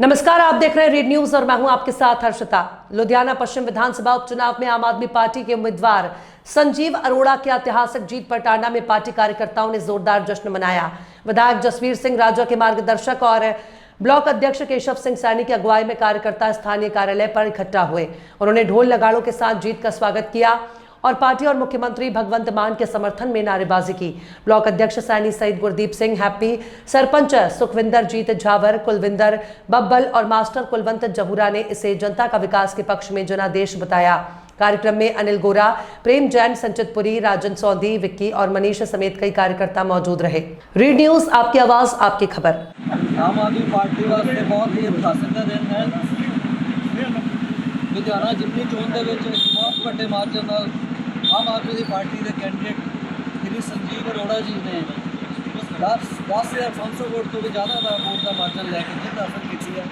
नमस्कार, आप देख रहे हैं रीड न्यूज़ और मैं हूँ आपके साथ हर्षिता। लुधियाना पश्चिम विधानसभा उपचुनाव में आम आदमी पार्टी के उम्मीदवार संजीव अरोड़ा की ऐतिहासिक जीत पर टांडा में पार्टी कार्यकर्ताओं ने जोरदार जश्न मनाया। विधायक जसवीर सिंह राजा के मार्गदर्शक और ब्लॉक अध्यक्ष केशव सिंह सैनी की अगुवाई में कार्यकर्ता स्थानीय कार्यालय पर इकट्ठा हुए। उन्होंने ढोल नगाड़ों के साथ जीत का स्वागत किया। और पार्टी और मुख्यमंत्री भगवंत मान के समर्थन में नारेबाजी की ब्लॉक अध्यक्ष सैनी सईद गुरदीप सिंह हैप्पी सरपंच सुखविंदर जीत झावर कुलविंदर बब्बल और मास्टर कुलवंत जहूरा ने इसे जनता का विकास के पक्ष में जनादेश बताया कार्यक्रम में अनिल गोरा प्रेम जैन संचितपुरी राजन सौदी विक्की और मनीष समेत कई कार्यकर्ता मौजूद रहे रीड न्यूज आपकी आवाज आपकी खबर ਆਮ ਆਦਮੀ ਪਾਰਟੀ ਵਾਸਤੇ ਬਹੁਤ ਹੀ ਇਤਿਹਾਸਕ ਦਾ ਦਿਨ ਹੈ ਲੁਧਿਆਣਾ ਜਿਮਨੀ ਚੋਣ ਦੇ ਵਿੱਚ ਇੱਕ ਬਹੁਤ ਵੱਡੇ ਮਾਰਜਨ ਨਾਲ ਆਮ ਆਦਮੀ ਪਾਰਟੀ ਦੇ ਕੈਂਡੀਡੇਟ ਸ਼੍ਰੀ ਸੰਜੀਵ ਅਰੋੜਾ ਜੀ ਨੇ 10 10500 ਵੋਟ ਤੋਂ ਵੀ ਜ਼ਿਆਦਾ ਦਾ ਵੋਟ ਦਾ ਮਾਰਜਨ ਲੈ ਕੇ ਜਿੱਤ ਹਾਸਲ ਕੀਤੀ ਹੈ।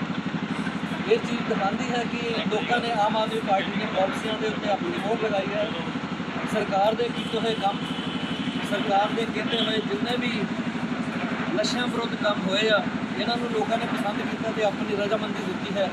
ਇਹ ਚੀਜ਼ ਦਿਖਾਉਂਦੀ ਹੈ ਕਿ ਲੋਕਾਂ ਨੇ ਆਮ ਆਦਮੀ ਪਾਰਟੀ ਦੀਆਂ ਪਾਲਿਸੀਆਂ ਦੇ ਉੱਤੇ ਆਪਣੀ ਵੋਟ ਲਗਾਈ ਹੈ। ਸਰਕਾਰ ਦੇ ਕੀਤੇ ਹੋਏ ਕੰਮ, ਸਰਕਾਰ ਦੇ ਕੀਤੇ ਹੋਏ ਜਿੰਨੇ ਵੀ ਨਸ਼ਿਆਂ ਵਿਰੁੱਧ ਕੰਮ ਹੋਏ ਆ, ਇਹਨਾਂ ਨੂੰ ਲੋਕਾਂ ਨੇ ਪਸੰਦ ਕੀਤਾ ਤੇ ਆਪਣੀ ਰਜ਼ਾਮੰਦੀ ਦਿੱਤੀ ਹੈ।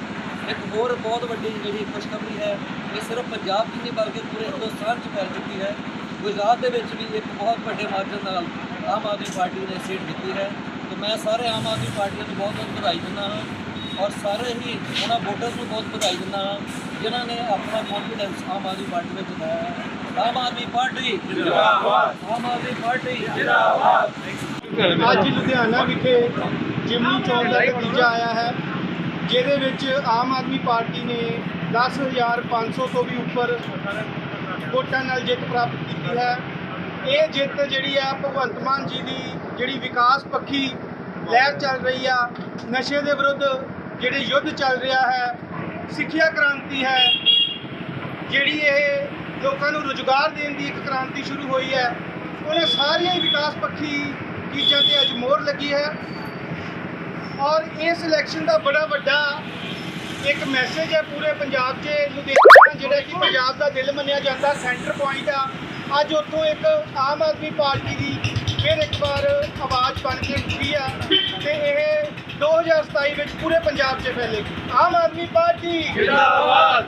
ਇੱਕ ਹੋਰ ਬਹੁਤ ਵੱਡੀ ਜਿਹੜੀ ਖੁਸ਼ਖਬਰੀ ਹੈ ਇਹ ਸਿਰਫ ਪੰਜਾਬ 'ਚ ਨਹੀਂ ਬਲਕਿ ਪੂਰੇ ਹਿੰਦੁਸਤਾਨ 'ਚ ਫੈਲ ਚੁੱਕੀ ਹੈ। ਗੁਜਰਾਤ ਦੇ ਵਿੱਚ ਵੀ ਇੱਕ ਬਹੁਤ ਵੱਡੇ ਮਾਰਜਨ ਨਾਲ ਆਮ ਆਦਮੀ ਪਾਰਟੀ ਨੇ ਸੀਟ ਜਿੱਤੀ ਹੈ। ਤੇ ਮੈਂ ਸਾਰੇ ਆਮ ਆਦਮੀ ਪਾਰਟੀ ਨੂੰ ਬਹੁਤ ਬਹੁਤ ਵਧਾਈ ਦਿੰਦਾ ਹਾਂ ਔਰ ਸਾਰੇ ਹੀ ਉਹਨਾਂ ਵੋਟਰਸ ਨੂੰ ਬਹੁਤ ਵਧਾਈ ਦਿੰਦਾ ਹਾਂ ਜਿਨ੍ਹਾਂ ਨੇ ਆਪਣਾ ਕੌਨਫੀਡੈਂਸ ਆਮ ਆਦਮੀ ਪਾਰਟੀ ਵਿੱਚ ਦਿਖਾਇਆ ਹੈ। ਆਮ ਆਦਮੀ ਪਾਰਟੀ ਜਿੰਦਾਬਾਦ ਆਮ ਆਦਮੀ ਪਾਰਟੀ ਅੱਜ ਲੁਧਿਆਣਾ ਵਿਖੇ ਜਿਮਨੀ ਚੋਣ ਦਾ ਨਤੀਜਾ ਆਇਆ ਹੈ। ਜਿਹਦੇ ਵਿੱਚ ਆਮ ਆਦਮੀ ਪਾਰਟੀ ਨੇ 10500 ਤੋਂ ਵੀ ਉੱਪਰ ਵੋਟਾਂ ਨਾਲ ਜਿੱਤ ਪ੍ਰਾਪਤ ਕੀਤੀ ਹੈ। ਇਹ ਜਿੱਤ ਜਿਹੜੀ ਆ ਭਗਵੰਤ ਮਾਨ ਜੀ ਦੀ ਜਿਹੜੀ ਵਿਕਾਸ ਪੱਖੀ ਲਹਿਰ ਚੱਲ ਰਹੀ ਆ, ਨਸ਼ੇ ਦੇ ਵਿਰੁੱਧ ਜਿਹੜੇ ਯੁੱਧ ਚੱਲ ਰਿਹਾ ਹੈ, ਸਿੱਖਿਆ ਕ੍ਰਾਂਤੀ ਹੈ, ਜਿਹੜੀ ਇਹ ਲੋਕਾਂ ਨੂੰ ਰੁਜ਼ਗਾਰ ਦੇਣ ਦੀ ਇੱਕ ਕ੍ਰਾਂਤੀ ਸ਼ੁਰੂ ਹੋਈ ਹੈ, ਉਹਨਾਂ ਸਾਰੀਆਂ ਹੀ ਵਿਕਾਸ ਪੱਖੀ ਚੀਜ਼ਾਂ ਤੇ ਅੱਜ ਮੋਹਰ ਲੱਗੀ ਹੈ। ਔਰ ਇਸ ਇਲੈਕਸ਼ਨ ਦਾ ਬੜਾ ਵੱਡਾ ਇੱਕ ਮੈਸੇਜ ਹੈ ਪੂਰੇ ਪੰਜਾਬ 'ਚ, ਲੁਧਿਆਣਾ, ਜਿਹੜਾ ਕਿ ਪੰਜਾਬ ਦਾ ਦਿਲ ਮੰਨਿਆ ਜਾਂਦਾ ਸੈਂਟਰ ਪੁਆਇੰਟ ਆ। ਅੱਜ ਉੱਥੋਂ ਇੱਕ ਆਮ ਆਦਮੀ ਪਾਰਟੀ ਦੀ ਫਿਰ ਇੱਕ ਵਾਰ ਆਵਾਜ਼ ਬਣ ਕੇ ਉੱਠੀ ਆ ਤੇ ਇਹ 2027 ਵਿੱਚ ਪੂਰੇ ਪੰਜਾਬ 'ਚ ਫੈਲੇਗੀ। ਆਮ ਆਦਮੀ ਪਾਰਟੀ। ਜਿੰਦਾਬਾਦ।